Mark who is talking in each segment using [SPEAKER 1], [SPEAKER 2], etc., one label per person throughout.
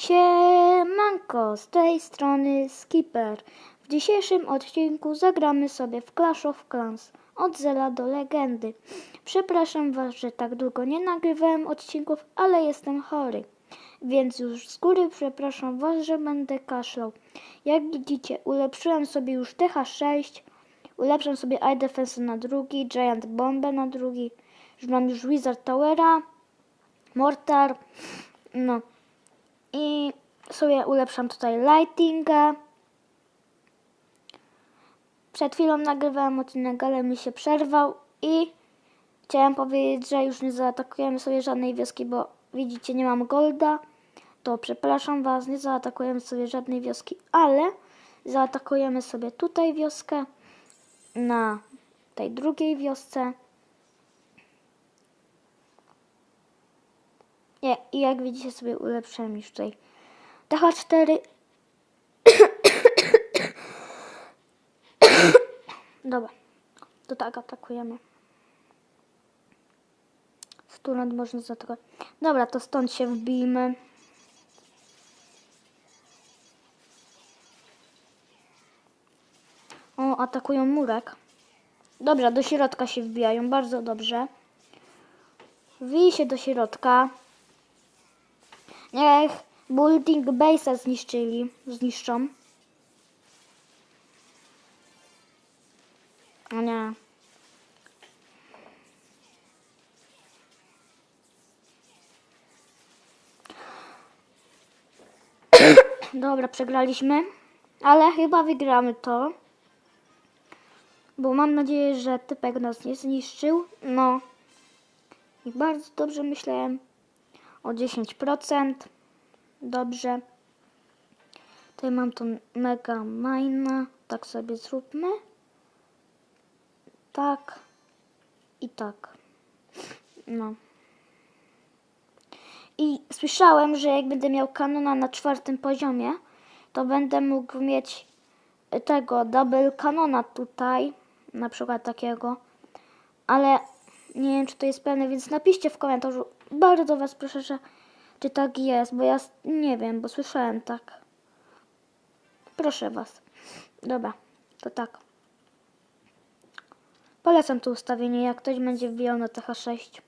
[SPEAKER 1] Siemanko, z tej strony Skipper. W dzisiejszym odcinku zagramy sobie w Clash of Clans od zera do legendy. Przepraszam Was, że tak długo nie nagrywałem odcinków, ale jestem chory. Więc już z góry przepraszam Was, że będę kaszlał. Jak widzicie, ulepszyłem sobie już TH6, ulepszam sobie Eye Defense na drugi, Giant Bombę na drugi, już mam już Wizard Towera, Mortar, no. I sobie ulepszam tutaj lightinga. Przed chwilą nagrywałem odcinek, ale mi się przerwał i chciałem powiedzieć, że już nie zaatakujemy sobie żadnej wioski, bo widzicie, nie mam golda. To przepraszam Was, nie zaatakujemy sobie żadnej wioski, ale zaatakujemy sobie tutaj wioskę, na tej drugiej wiosce. Nie, I jak widzicie sobie ulepszyłem już tutaj TH4. Dobra, to tak atakujemy. Stąd można zaatakować. Dobra, to stąd się wbijmy. O, atakują murek. Dobra, do środka się wbijają, bardzo dobrze. Wbij się do środka. Niech building base'a zniszczyli, zniszczą. O nie. Dobra, przegraliśmy, ale chyba wygramy to. Bo mam nadzieję, że typek nas nie zniszczył. No. I bardzo dobrze myślałem o 10%. Dobrze. Tutaj mam tą mega majna. Tak sobie zróbmy. Tak. I tak. No. I słyszałem, że jak będę miał kanona na czwartym poziomie, to będę mógł mieć tego double kanona tutaj. Na przykład takiego. Ale nie wiem, czy to jest pewne, więc napiszcie w komentarzu. Bardzo Was proszę, że czy tak jest, bo ja nie wiem, bo słyszałem tak. Proszę Was. Dobra, to tak. Polecam to ustawienie, jak ktoś będzie wbijał na TH6.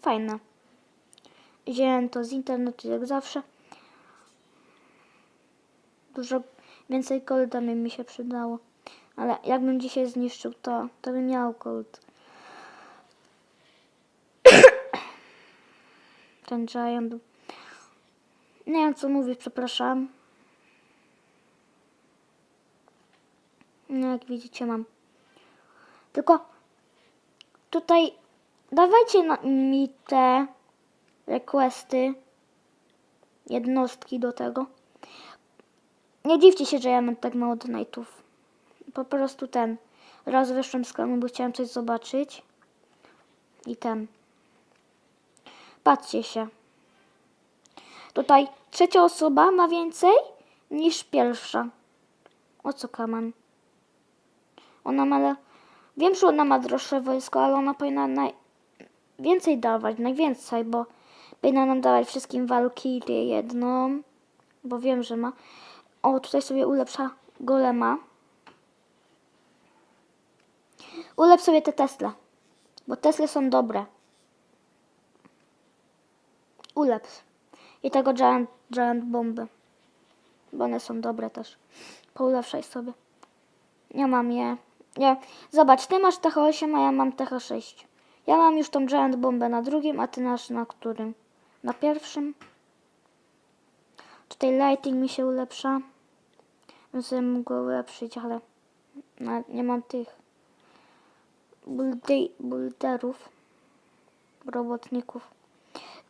[SPEAKER 1] Fajne. Wziąłem to z internetu jak zawsze. Dużo więcej golda mi się przydało. Ale jakbym dzisiaj zniszczył to, to bym miał gold. Ten giant. Nie wiem co mówić, przepraszam. No jak widzicie mam. Tylko tutaj dawajcie mi te requesty. Jednostki do tego. Nie dziwcie się, że ja mam tak mało donate'ów. Po prostu ten. Raz wyszłem z klanu, bo chciałem coś zobaczyć. I ten. Patrzcie się. Tutaj trzecia osoba ma więcej niż pierwsza. O co kaman? Ona ma... Wiem, że ona ma droższe wojsko, ale ona powinna naj... więcej dawać, najwięcej, bo powinna nam dawać wszystkim walkirię jedną, bo wiem, że ma. O, tutaj sobie ulepsza golema. Ulep sobie te Tesla, bo Tesle są dobre. I tego Giant, giant Bomby, bo one są dobre też. Poulepszaj sobie. Ja mam je. Nie. Zobacz, ty masz TH8, a ja mam TH6. Ja mam już tą Giant Bombę na drugim, a ty masz na którym? Na pierwszym. Tutaj lighting mi się ulepsza. Bym sobie mógł ulepszyć, ale nie mam tych bulderów, robotników.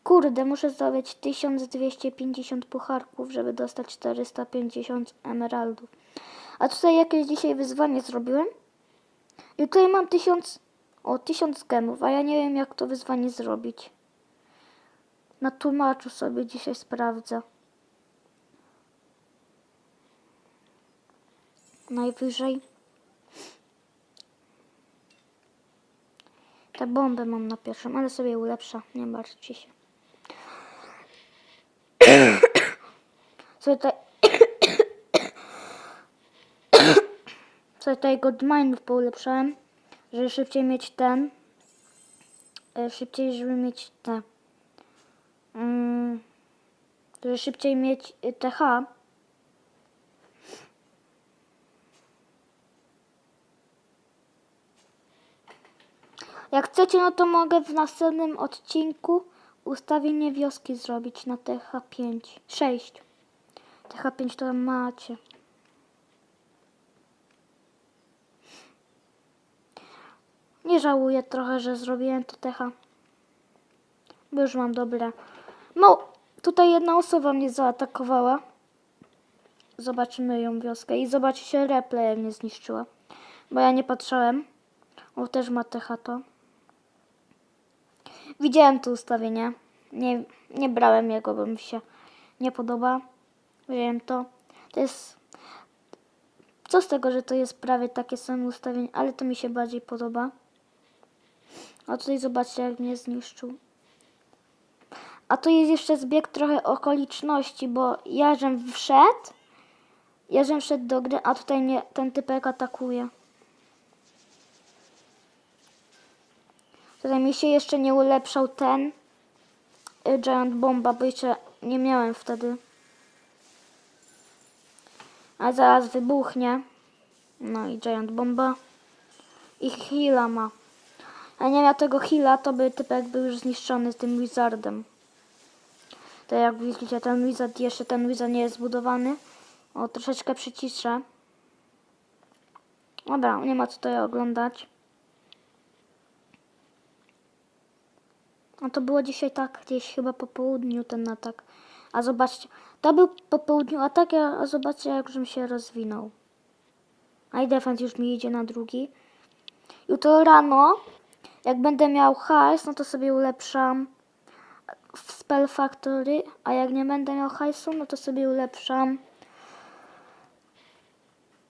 [SPEAKER 1] Kurde, muszę zdobyć 1250 pucharków, żeby dostać 450 emeraldów. A tutaj jakieś dzisiaj wyzwanie zrobiłem. I tutaj mam 1000, o 1000 gemów, a ja nie wiem jak to wyzwanie zrobić. Na tłumaczu sobie dzisiaj sprawdzę. Najwyżej. Te bomby mam na pierwszym, ale sobie ulepszę, nie martwcie się. Tutaj... sobie tutaj Goldmine'ów poulepszałem, żeby szybciej mieć ten... e, Szybciej, żeby mieć te... Mm, żeby szybciej mieć y, TH. Jak chcecie, no to mogę w następnym odcinku ustawienie wioski zrobić na TH5. 6. TH5 to macie. Nie żałuję trochę, że zrobiłem to TH. Bo już mam dobre. No, tutaj jedna osoba mnie zaatakowała. Zobaczymy ją wioskę i zobaczycie replay mnie zniszczyła. Bo ja nie patrzałem. O, też ma TH to. Widziałem to ustawienie. Nie, nie brałem jego, bo mi się nie podoba. Wziąłem to. To jest... Co z tego, że to jest prawie takie samo ustawienie, ale to mi się bardziej podoba. A tutaj zobaczcie, jak mnie zniszczył. A tu jest jeszcze zbieg trochę okoliczności, bo ja żem wszedł, ja żem wszedł do gry, a tutaj mnie ten typek atakuje. Tutaj mi się jeszcze nie ulepszał ten y, Giant Bomba, bo jeszcze nie miałem wtedy. A zaraz wybuchnie. No i Giant Bomba. I heala ma. A nie miał tego heala, to by typek był już zniszczony tym Wizardem. To jak widzicie, ten Wizard, jeszcze ten Wizard nie jest zbudowany. O, troszeczkę przyciszę. Dobra, nie ma co tutaj oglądać. A to było dzisiaj tak, gdzieś chyba po południu ten atak. A zobaczcie, to był po południu atak, a zobaczcie jak żem się rozwinął. A i defense już mi idzie na drugi. Jutro rano, jak będę miał hajs, no to sobie ulepszam w Spell Factory, a jak nie będę miał hajsu, no to sobie ulepszam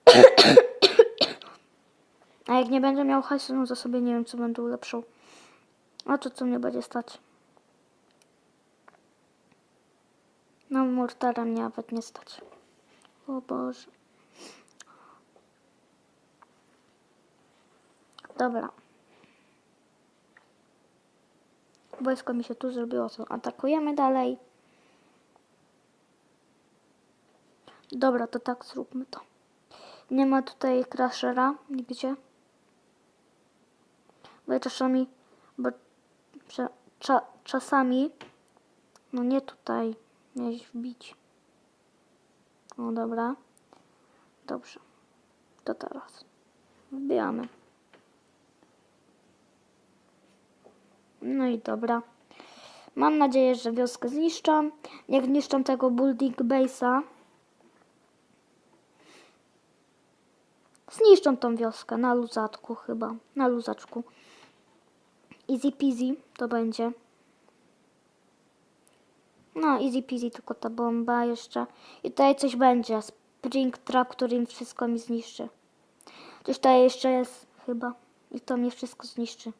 [SPEAKER 1] a jak nie będę miał hajsu, no to sobie nie wiem co będę ulepszał. A to co mnie będzie stać? No mortara mnie nawet nie stać. O Boże. Dobra. Wojsko mi się tu zrobiło, co atakujemy dalej. Dobra, to tak zróbmy to. Nie ma tutaj crashera nigdzie. Bo czasami, bo cza, czasami, no nie tutaj, miałeś wbić. O dobra. Dobrze. To teraz. Wbijamy. No i dobra. Mam nadzieję, że wioskę zniszczą. Jak zniszczą tego building base'a, zniszczą tą wioskę na luzatku chyba. Na luzaczku. Easy peasy to będzie. No, easy peasy, tylko ta bomba jeszcze. I tutaj coś będzie. Spring trap, który im wszystko mi zniszczy. Coś tutaj jeszcze jest chyba. I to mnie wszystko zniszczy.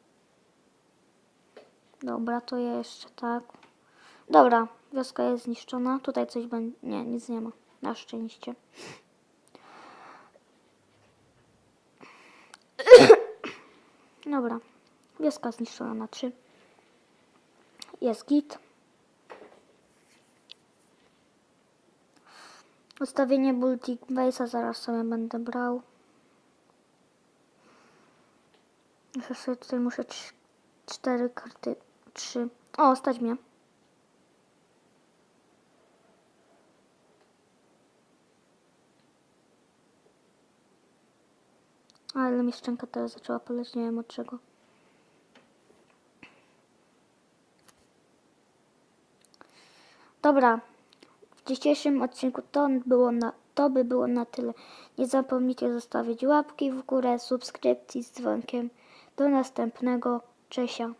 [SPEAKER 1] Dobra, to jeszcze tak. Dobra, wioska jest zniszczona. Tutaj coś będzie. Nie, nic nie ma. Na szczęście. Dobra, wioska zniszczona na 3. Jest git. Ustawienie Baltic Base'a zaraz sobie będę brał. Jeszcze sobie tutaj muszę cztery karty. Trzy. O, stać mnie. Ale mi szczęka teraz zaczęła poleć, nie wiem od czego. Dobra, w dzisiejszym odcinku to było na, to by było na tyle. Nie zapomnijcie zostawić łapki w górę, subskrypcji z dzwonkiem. Do następnego. Czesia.